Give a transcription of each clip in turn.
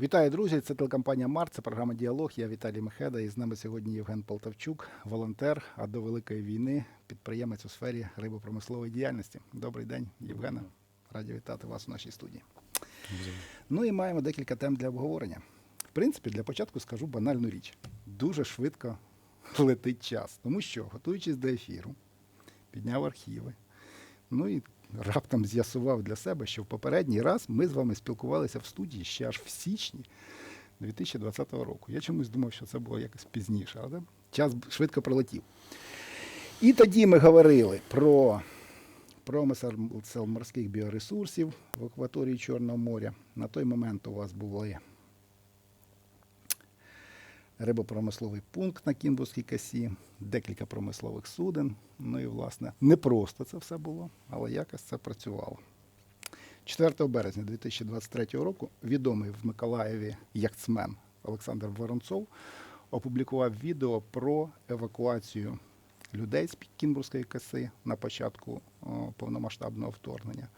Вітаю, друзі! Це телекомпанія Март, це програма Діалог. Я Віталій Мехеда. І з нами сьогодні Євген Полтавчук, волонтер, а до великої війни підприємець у сфері рибопромислової діяльності. Добрий день, Євгена. Раді вітати вас у нашій студії. Ну і маємо декілька тем для обговорення. В принципі, для початку скажу банальну річ. Дуже швидко летить час, тому що, готуючись до ефіру, підняв архіви. Ну і раптом з'ясував для себе, що в попередній раз ми з вами спілкувалися в студії ще аж в січні 2020 року. Я чомусь думав, що це було якось пізніше, але час швидко пролетів. І тоді ми говорили про промисел морських біоресурсів в акваторії Чорного моря. На той момент у вас були рибопромисловий пункт на Кінбурзькій косі, декілька промислових суден. Ну і, власне, не просто це все було, але якось це працювало. 4 березня 2023 року відомий в Миколаєві яхтсмен Олександр Воронцов опублікував відео про евакуацію людей з Кінбурзької коси на початку повномасштабного вторгнення.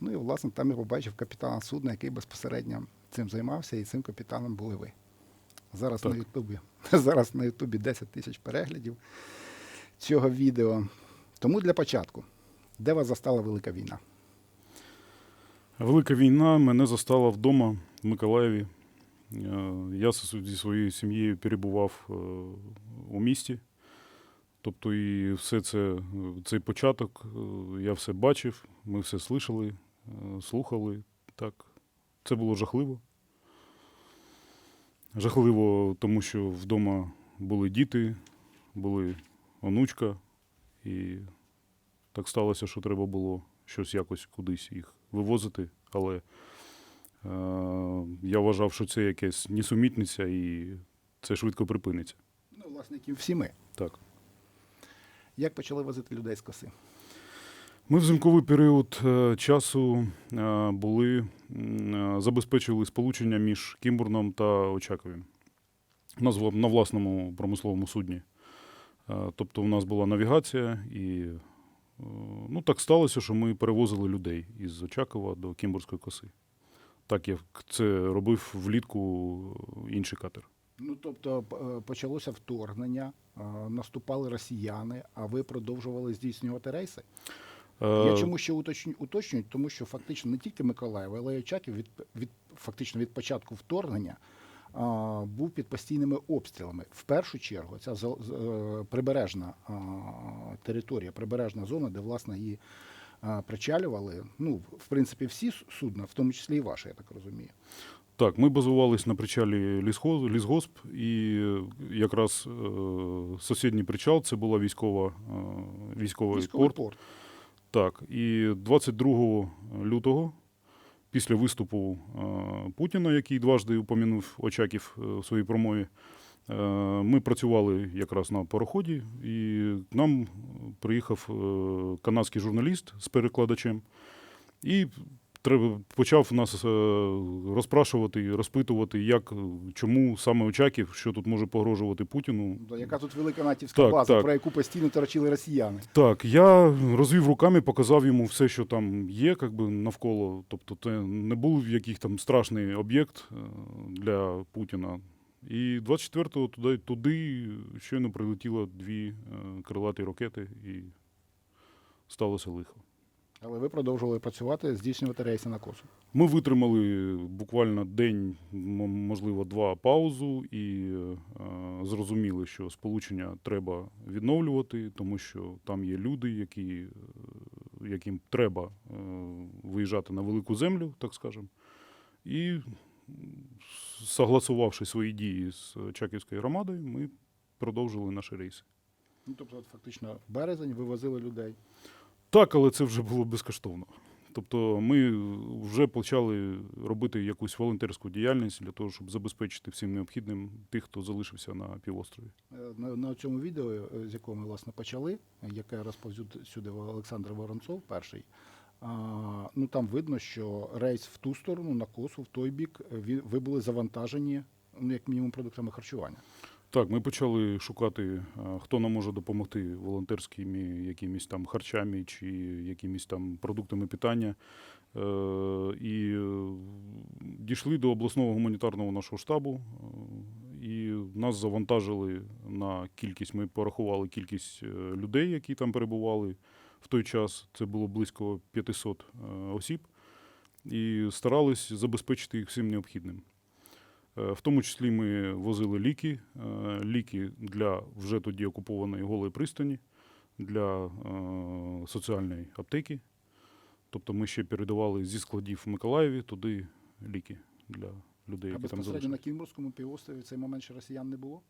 Ну і, власне, там я побачив капітана судна, який безпосередньо цим займався, і цим капітаном були ви. Зараз Так. на Ютубі. Зараз на Ютубі 10 тисяч переглядів цього відео. Тому для початку, де вас застала велика війна? Велика війна мене застала вдома в Миколаєві. Е, Я зі своєю сім'єю перебував е, у місті. Тобто, і все це, е, цей початок, я все бачив, ми все слышали, слухали. Так. Це було жахливо. Жахливо, тому що вдома були діти, були онучка, і так сталося, що треба було щось якось кудись їх вивозити. Але е, я вважав, що це якась несумітниця і це швидко припиниться. Ну, власне, як і всі ми. Так. Як почали возити людей з коси? Ми в зимковий період е, часу е, були, е, забезпечили сполучення між Кімбурном та Очаковим. На власному промисловому судні. Тобто, у нас була навігація, і ну, так сталося, що ми перевозили людей із Очакова до Кімбурської коси. Так як це робив влітку інший катер. Ну, тобто почалося вторгнення, наступали росіяни, а ви продовжували здійснювати рейси? Я Е, чому ще уточню, уточнюю, тому що фактично не тільки Миколаїв, але й Очаків від, від, фактично від початку вторгнення а, був під постійними обстрілами. В першу чергу ця з- е, прибережна а, територія, прибережна зона, де власне її а, причалювали. Ну, в принципі, всі судна, в тому числі і ваші, я так розумію. Так, ми базувались на причалі лісгосп, і якраз е, сусідній причал це була військова, е, військовий, Військовий порт. порт. Так, і 22 лютого, після виступу е, Путіна, який дважди упомянув Очаків у в своїй промові, е, ми працювали якраз на пароході, і нам приїхав е, канадський журналіст з перекладачем. І треба почав нас е, розпрашувати і розпитувати, як, е, чому саме Очаків, що тут може погрожувати Путіну. Яка тут велика натівська Так, база, так. про яку постійно торочили росіяни? Так, я розвів руками, показав йому все, що там є, как би, навколо. Тобто, це не був якийсь там страшний об'єкт е, для Путіна. І 24-го туди, туди щойно прилетіло дві крилаті ракети, і сталося лихо. Але ви продовжували працювати, здійснювати рейси на косу. Ми витримали буквально день, можливо, два паузу, і е, зрозуміли, що сполучення треба відновлювати, тому що там є люди, які, е, яким треба е, виїжджати на велику землю, так скажемо. І согласувавши свої дії з Чаківською громадою, ми продовжили наші рейси. Ну, тобто, фактично, березень вивозили людей. Так, але це вже було безкоштовно. Тобто ми вже почали робити якусь волонтерську діяльність для того, щоб забезпечити всім необхідним тих, хто залишився на півострові. Е, На, на цьому відео, е, з якого ми власне почали, яке розповсюдив Олександр Воронцов, перший. А, ну там видно, що рейс в ту сторону, на косу, в той бік, е, ви були завантажені, ну, як мінімум, продуктами харчування. Так, ми почали шукати, хто нам може допомогти волонтерськими якимись там харчами чи якимись там продуктами питання. Е, І е, дійшли до обласного гуманітарного нашого штабу, е, і нас завантажили на кількість. Ми порахували кількість людей, які там перебували в той час. Це було близько 500 е, осіб, і старались забезпечити їх всім необхідним. Е, В тому числі ми возили ліки, е, ліки для вже тоді окупованої голої пристані, для е, соціальної аптеки. Тобто ми ще передавали зі складів в Миколаєві туди ліки для людей, А які там безпосередньо на Кімбурському півострові в цей момент ще росіян не було?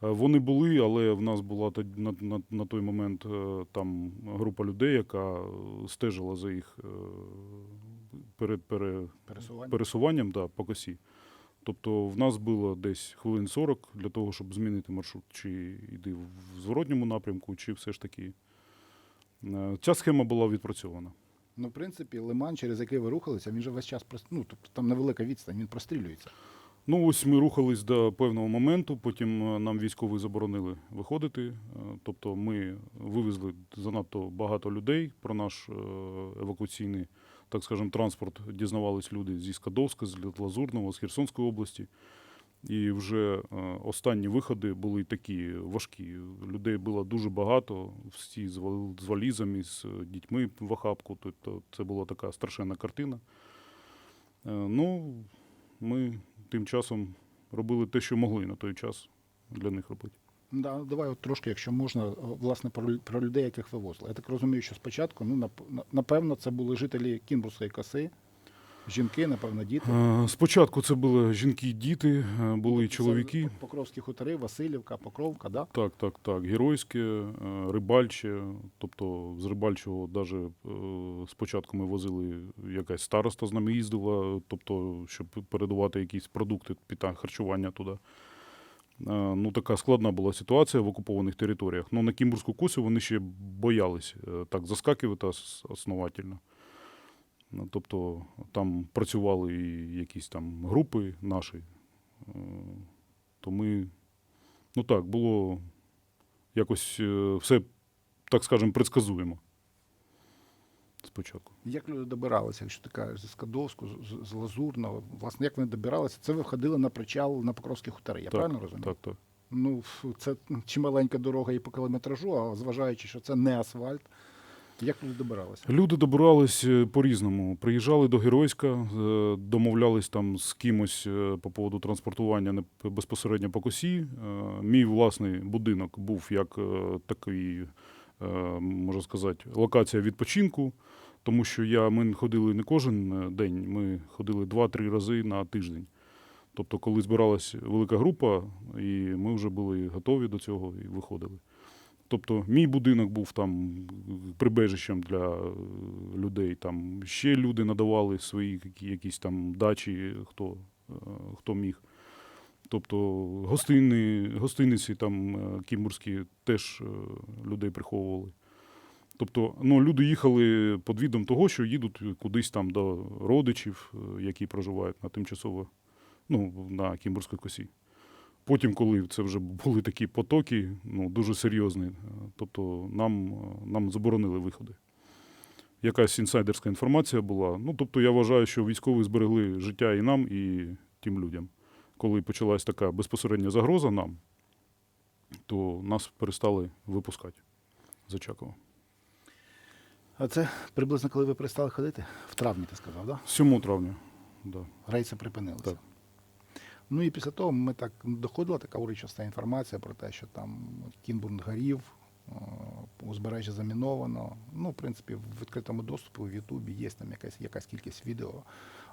Вони були, але в нас була на, на, на той момент там група людей, яка стежила за їх перед пере, Пересування? пересуванням да, по косі. Тобто в нас було десь хвилин 40 для того, щоб змінити маршрут, чи йди в зворотньому напрямку, чи все ж таки. Е, Ця схема була відпрацьована. Ну, в принципі, Лиман, через який ви рухалися, він же весь час ну, тобто там невелика відстань, він прострілюється. Ну, ось ми рухались до певного моменту, потім е, нам військові заборонили виходити. Е, Тобто ми вивезли занадто багато людей про наш евакуаційний, так скажемо, транспорт. Дізнавались люди зі Скадовська, з Лазурного, з Херсонської області. І вже е, останні виходи були такі важкі. Людей було дуже багато, всі з валізами, з дітьми в охапку. Тобто це була така страшенна картина. Е, Ну, ми тим часом робили те, що могли на той час для них робити. Да, давай от трошки, якщо можна, власне, про, про людей, яких вивозили. Я так розумію, що спочатку, ну, напевно, це були жителі Кінбурської коси, жінки, напевно, діти. Е, Спочатку це були жінки і діти, е, були Це чоловіки. Покровські хутори, Васильівка, Покровка, да? Так, так, так. Геройське, е, рибальче. Тобто з рибальчого навіть спочатку ми возили якась староста з нами їздила, тобто, щоб передавати якісь продукти харчування туди. Е, Ну, така складна була ситуація в окупованих територіях. Ну, на Кімбурську косу вони ще боялись е, так заскакувати основательно. Ну, Тобто там працювали і якісь там групи наші. Е, То ми Ну так, було якось все, так скажемо, предсказуємо. Спочатку. Як люди добиралися, якщо ти кажеш, зі Скадовську, з, з- Лазурного, власне, як вони добиралися? Це ви входили на причал на Покровські хутори, я Так, правильно розумію? Так, так. Ну, це чималенька дорога і по кілометражу, а зважаючи, що це не асфальт, як люди добиралися? Люди добирались е, по-різному. Приїжджали до Геройська, е, домовлялись там з кимось е, по поводу транспортування безпосередньо по косі. Мій власний будинок був як такий, можна сказати, локація відпочинку. Тому що я, ми ходили не кожен е, день, ми ходили 2-3 рази на тиждень. Тобто, коли збиралась велика група, і ми вже були готові до цього і виходили. Тобто, мій будинок був там прибежищем для е, людей. Там ще люди надавали свої якісь там дачі, хто, е, хто міг. Тобто гостини, гостиниці там е, кімбурські теж е, людей приховували. Тобто, ну, люди їхали під відом того, що їдуть кудись там до родичів, е, які проживають на тимчасово, ну, на Кімбурській косі. Потім, коли це вже були такі потоки, ну, дуже серйозні, тобто нам, нам заборонили виходи. Якась інсайдерська інформація була. Ну, тобто, я вважаю, що військові зберегли життя і нам, і тим людям. Коли почалась така безпосередня загроза нам, то нас перестали випускати з Очакова. А це приблизно коли ви перестали ходити? В травні, ти сказав, так? да? 7 травня. Да. Рейси припинилися. Так. Ну і після того ми так доходила така урочиста інформація про те, що там Кінбурн горів, е, узбережжя заміновано. Ну, в принципі, в відкритому доступі в Ютубі є там якась, якась кількість відео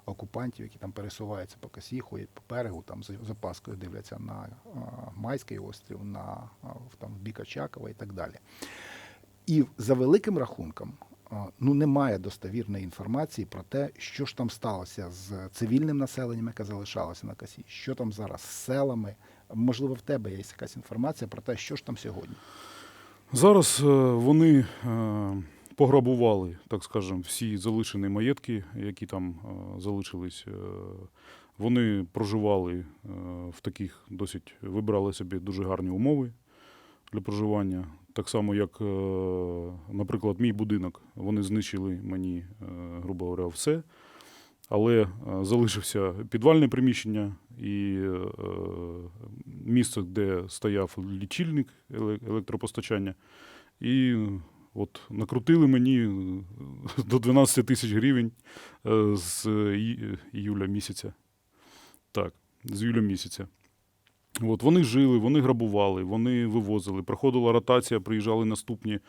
окупантів, які там пересуваються по косі, ходять по берегу, там з опаскою дивляться на е, Майський острів, на е, там, бік Очакова і так далі. І за великим рахунком, а, ну немає достовірної інформації про те, що ж там сталося з цивільним населенням, яке залишалося на косі, що там зараз з селами. Можливо, в тебе є якась інформація про те, що ж там сьогодні. Зараз е, вони е, пограбували, так скажемо, всі залишені маєтки, які там е, залишились. Е, Вони проживали е, в таких досить вибрали собі дуже гарні умови для проживання. Так само, як, наприклад, мій будинок, вони знищили мені, грубо говоря, все. але залишився підвальне приміщення і місце, де стояв лічильник електропостачання. І от накрутили мені е, до 12 тисяч гривень е, з ї- іюля місяця. Так, з юля місяця. От, вони жили, вони грабували, вони вивозили. Проходила ротація, приїжджали наступні,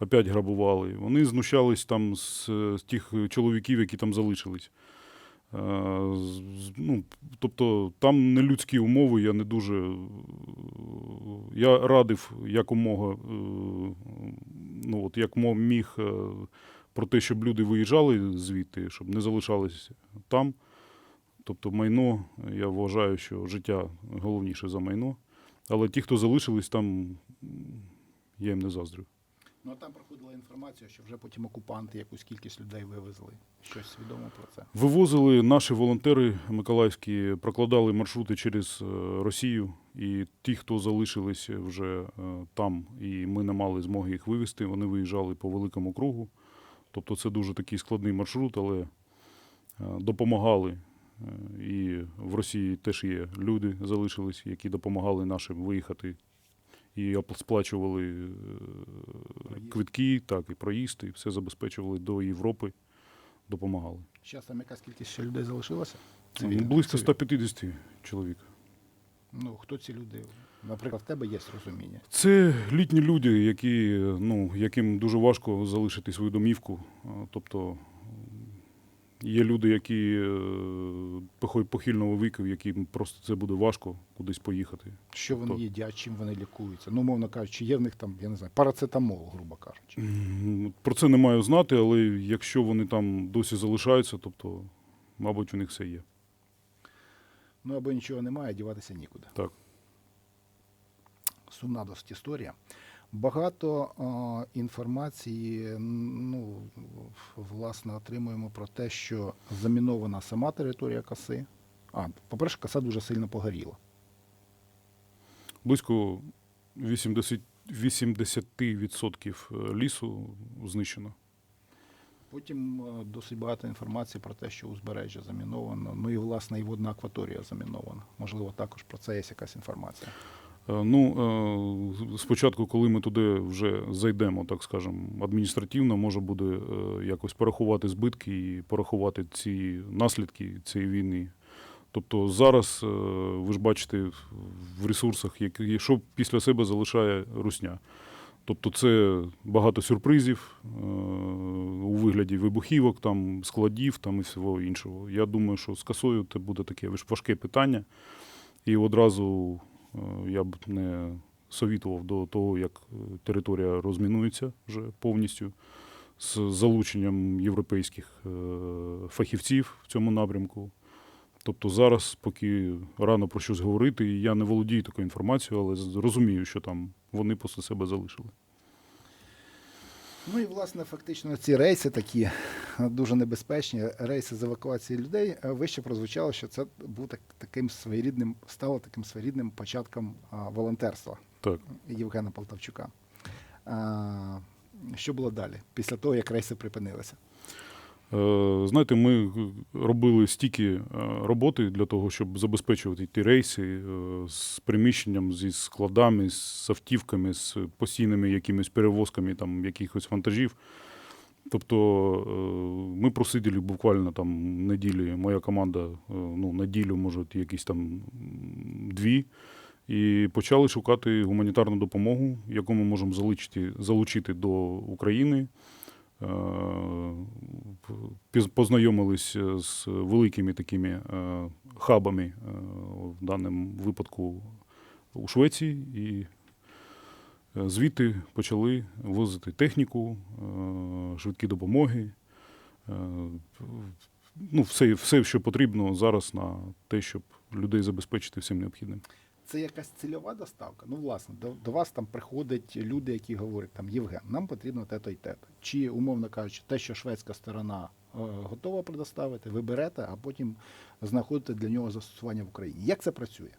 опять грабували. Вони знущались там з, з тих чоловіків, які там залишились. Е, ну, тобто там нелюдські умови, я не дуже. е, Я радив якомога, е, ну, от, як міг про те, щоб люди виїжджали звідти, щоб не залишались там. Тобто майно, я вважаю, що життя головніше за майно. Але ті, хто залишились там, я їм не заздрю. Ну а там проходила інформація, що вже потім окупанти якусь кількість людей вивезли. Щось відомо про це. Вивозили наші волонтери миколаївські, прокладали маршрути через е, Росію, і ті, хто залишились вже е, там, і ми не мали змоги їх вивезти, вони виїжджали по великому кругу. Тобто це дуже такий складний маршрут, але е, допомагали. І в Росії теж є люди залишились, які допомагали нашим виїхати і сплачували е, квитки, так, і проїзд, і все забезпечували до Європи, допомагали. Зараз там якась кількість ще людей залишилася? Цивільних? Близько Цивільних. 150 чоловік. Ну, хто ці люди? Наприклад, в тебе є розуміння. Це літні люди, які, ну, яким дуже важко залишити свою домівку. Тобто є люди, які е, похильного віку, яким просто це буде важко кудись поїхати. Що вони Тобто- їдять, чим вони лікуються? Ну, мовно кажучи, є в них там, я не знаю, парацетамол, грубо кажучи. Про це не маю знати, але якщо вони там досі залишаються, тобто, мабуть, у них все є. Ну або нічого немає, діватися нікуди. Так. Сумна досить історія. Багато е, інформації, ну, власне, отримуємо про те, що замінована сама територія коси. А, по-перше, коса дуже сильно погоріла. Близько 80, 80% лісу знищено. Потім е, досить багато інформації про те, що узбережжя заміновано. Ну і власне і водна акваторія замінована. Можливо, також про це є якась інформація. Е, Ну, е, спочатку, коли ми туди вже зайдемо, так скажемо, адміністративно, може буде е, якось порахувати збитки і порахувати ці наслідки цієї війни. Тобто зараз ви ж бачите в ресурсах, що після себе залишає русня. Тобто це багато сюрпризів у вигляді вибухівок, там, складів там, і всього іншого. Я думаю, що з косою це буде таке важке питання. І одразу я б не совітував до того, як е, територія розмінується вже повністю з залученням європейських е, фахівців в цьому напрямку. Тобто зараз, поки рано про щось говорити, я не володію такою інформацією, але розумію, що там вони після себе залишили. Ну і власне фактично ці рейси такі е, дуже небезпечні. Рейси з евакуації людей. Е, Вище прозвучало, що це був так, таким своєрідним, стало таким своєрідним початком а, волонтерства Так. Євгена Полтавчука. А, що було далі, після того, як рейси припинилися? Е, Знаєте, ми робили стільки е, роботи для того, щоб забезпечувати ті рейси е, з приміщенням, зі складами, з автівками, з постійними якимись перевозками там, якихось вантажів. Тобто ми просиділи буквально там неділі, моя команда, ну, неділю, може, якісь там дві, і почали шукати гуманітарну допомогу, яку ми можемо залучити, залучити до України. Е, Познайомились з великими такими е, хабами, е, в даному випадку у Швеції, і е, звідти почали возити техніку, е, швидкі допомоги. е, Ну, все, все, що потрібно зараз на те, щоб людей забезпечити всім необхідним. Це якась цільова доставка. Ну, власне, до, до вас там приходять люди, які говорять, там Євген, нам потрібно те-то і те-то. Чи, умовно кажучи, те, що шведська сторона е, готова предоставити, ви берете, а потім знаходите для нього застосування в Україні. Як це працює?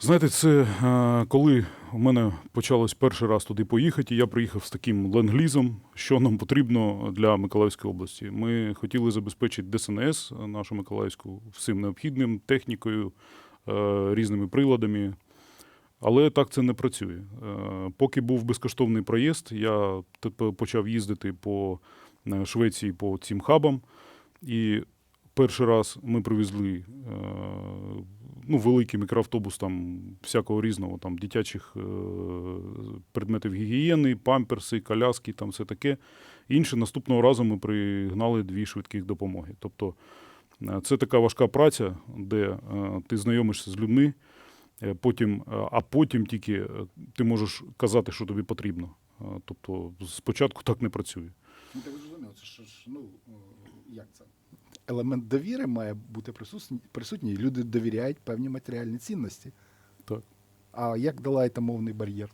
Знаєте, це е, коли у мене почалось перший раз туди поїхати, я приїхав з таким ленглізом, що нам потрібно для Миколаївської області. Ми хотіли забезпечити ДСНС нашу Миколаївську всім необхідним технікою, різними приладами. Але так це не працює. Е, Поки був безкоштовний проїзд, я почав їздити по е, Швеції по цим хабам. І перший раз ми привезли е, ну, великий мікроавтобус там всякого різного, там дитячих е, предметів гігієни, памперси, коляски, там все таке. Інше наступного разу ми пригнали дві швидких допомоги. Тобто е, це така важка праця, де е, ти знайомишся з людьми, е, потім, е, а потім тільки е, ти можеш казати, що тобі потрібно. Е, Тобто спочатку так не працює. Ну, так зрозуміло, це ж ж, ну як це? Елемент довіри має бути присутній, присутній. Люди довіряють певні матеріальні цінності. Так. А як долаєте мовний бар'єр?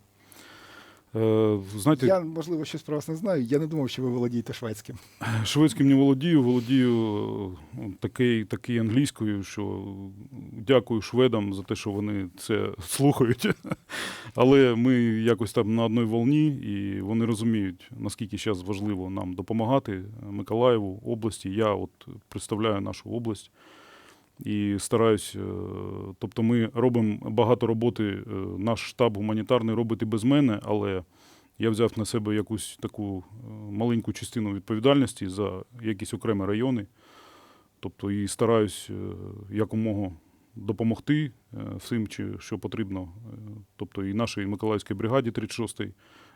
Е, Знаєте, Я, можливо, щось про вас не знаю. Я не думав, що ви володієте шведським. Шведським не володію, володію е, такий, такий англійською, що дякую шведам за те, що вони це слухають. Але ми якось там на одній волні, і вони розуміють, наскільки зараз важливо нам допомагати Миколаєву, області. Я от представляю нашу область і стараюсь. е, Тобто, ми робимо багато роботи. е, Наш штаб гуманітарний робить і без мене, але я взяв на себе якусь таку е, маленьку частину відповідальності за якісь окремі райони. Тобто і стараюсь якомога допомогти всім, чи- що потрібно. Тобто і нашій Миколаївській бригаді 36-й,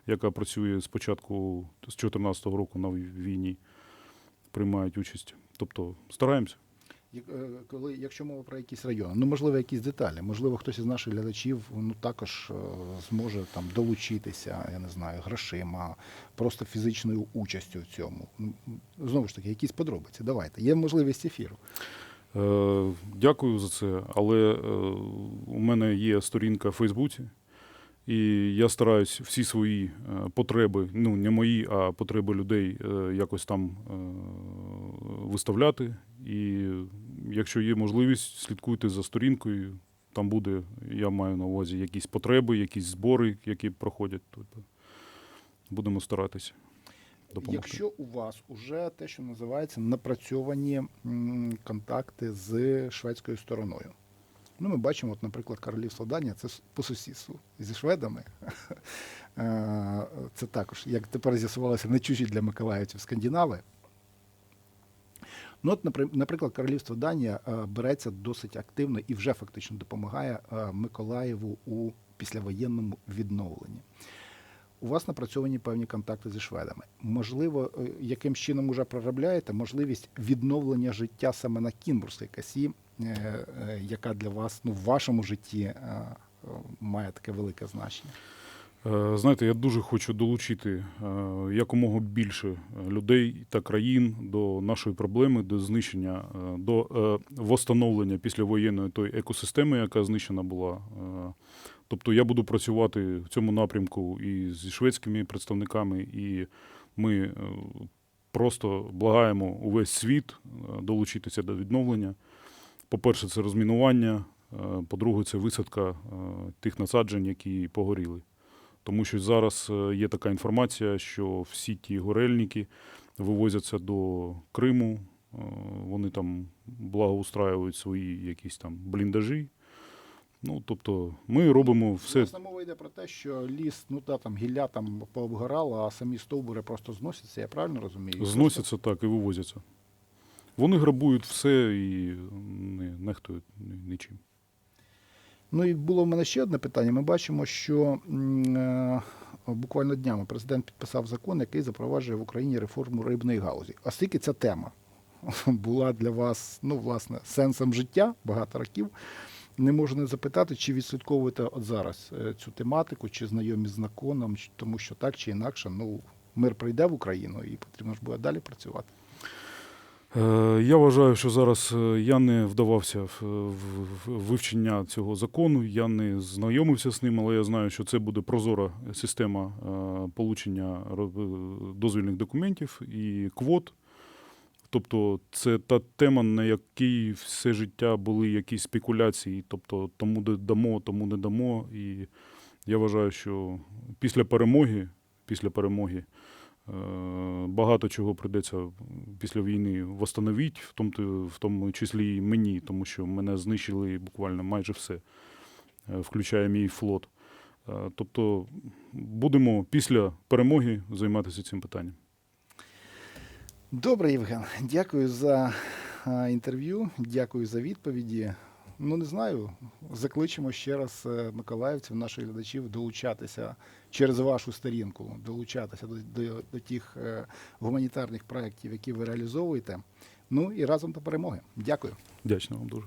яка працює з початку з 2014 року на війні, приймають участь. Тобто стараємося. Е, Коли, якщо мова про якісь райони, ну можливо, якісь деталі, можливо, хтось із наших глядачів ну також е, зможе там долучитися, я не знаю, грошима, просто фізичною участю в цьому. Ну, Знову ж таки, якісь подробиці. Давайте. Є можливість ефіру. Е, Дякую за це. Але у мене є сторінка в Фейсбуці, і я стараюсь всі свої потреби, ну не мої, а потреби людей якось там виставляти. І якщо є можливість, слідкуйте за сторінкою. Там буде, я маю на увазі якісь потреби, якісь збори, які проходять. Тобто будемо старатися допомогти. Якщо у вас уже те, що називається, напрацьовані контакти з шведською стороною. Ну, ми бачимо, от, наприклад, Королівство Данія це по сусідству зі шведами. Е, Це також, як тепер з'ясувалося, не чужі для миколаївців скандинави. Ну, от, наприклад, Королівство Данія е, береться досить активно і вже фактично допомагає е, Миколаєву у післявоєнному відновленні. У вас напрацьовані певні контакти зі шведами. Можливо, е, яким чином уже проробляєте можливість відновлення життя саме на Кінбурзькій косі, е, яка для вас ну, в вашому житті має таке велике значення. Е, Знаєте, я дуже хочу долучити е, якомога більше е, людей та країн до нашої проблеми, до знищення, до восстановлення післявоєнної тої екосистеми, яка знищена була. Тобто я буду працювати в цьому напрямку і зі шведськими представниками, і ми просто благаємо увесь світ долучитися до відновлення. По-перше, це розмінування. По-друге, це висадка тих насаджень, які погоріли. Тому що зараз е, є така інформація, що всі ті горельники вивозяться до Криму, е, вони там благоустраюють свої якісь там бліндажі. Ну, тобто, ми робимо все. Власне, мова йде про те, що ліс, ну та там гілля там пообгорало, а самі стовбури просто зносяться, я правильно розумію? Зносяться так і вивозяться. Вони грабують все і не нехтують ні- нічим. Ну і було в мене ще одне питання. Ми бачимо, що е, буквально днями президент підписав закон, який запроваджує в Україні реформу рибної галузі. Оскільки ця тема була для вас, ну, власне, сенсом життя багато років, не можу не запитати, чи відслідковуєте от зараз е, цю тематику, чи знайомі з законом, тому що так чи інакше, ну, мир прийде в Україну і потрібно ж буде далі працювати. Е, Я вважаю, що зараз е, я не вдавався в вивчення цього закону, я не знайомився з ним, але я знаю, що це буде прозора система е, получення дозвільних документів і квот. Тобто, це та тема, на якій все життя були якісь спекуляції. Тобто, тому де дамо, тому не дамо. І я вважаю, що після перемоги, після перемоги багато чого прийдеться після війни восстановити, в тому, в тому числі і мені, тому що мене знищили буквально майже все, е, включає мій флот. Е, Тобто будемо після перемоги займатися цим питанням. Добре, Євген. Дякую за інтерв'ю, дякую за відповіді. Ну, не знаю, закличемо ще раз е, миколаївців, наших глядачів, долучатися через вашу сторінку, долучатися до, до, до тих е, гуманітарних проєктів, які ви реалізовуєте. Ну і разом до перемоги. Дякую. дячно вам дуже.